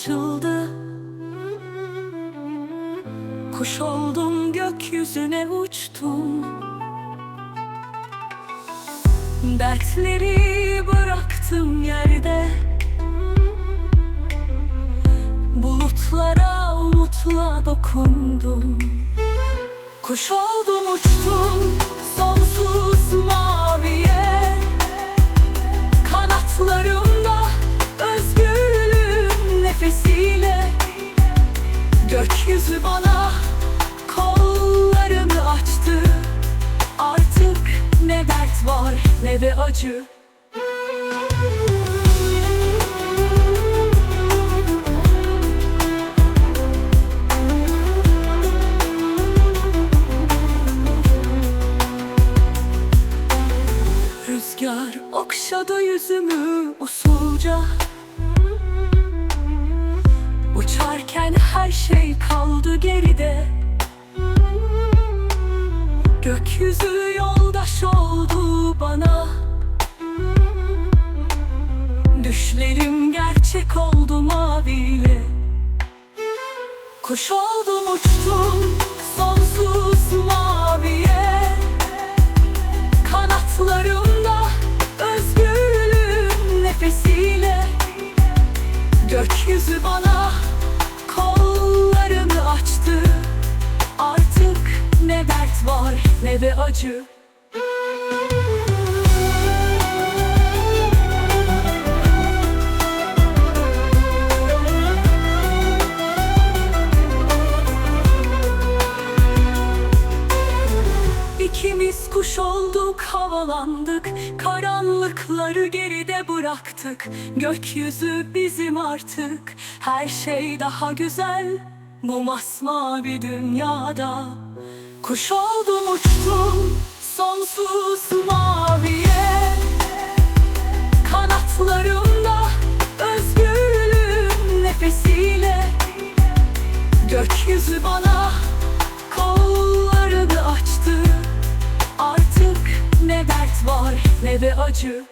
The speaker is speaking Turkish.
açıldı. Kuş oldum gökyüzüne uçtum. Dertleri bıraktım yerde. Bulutlara umutla dokundum. Kuş oldum uçtum Gökyüzü bana kollarını açtı. Artık ne dert var ne de acı. Rüzgar okşadı yüzümü usulca Uçarken her şey kaldı geride. Gökyüzü yoldaş oldu bana. Düşlerim gerçek oldu maviyle. Kuş oldum uçtum sonsuz maviye. Kanatlarımda özgürlüğün nefesiyle. Gökyüzü bana var ne de acı. İkimiz kuş olduk havalandık. Karanlıkları geride bıraktık. Gökyüzü bizim artık. Her şey daha güzel. Bu masmavi dünyada Kuş oldum uçtum Sonsuz maviye. Kanatlarımda Özgürlüğün nefesiyle. Gökyüzü bana kollarını açtı. Artık ne dert var ne de acı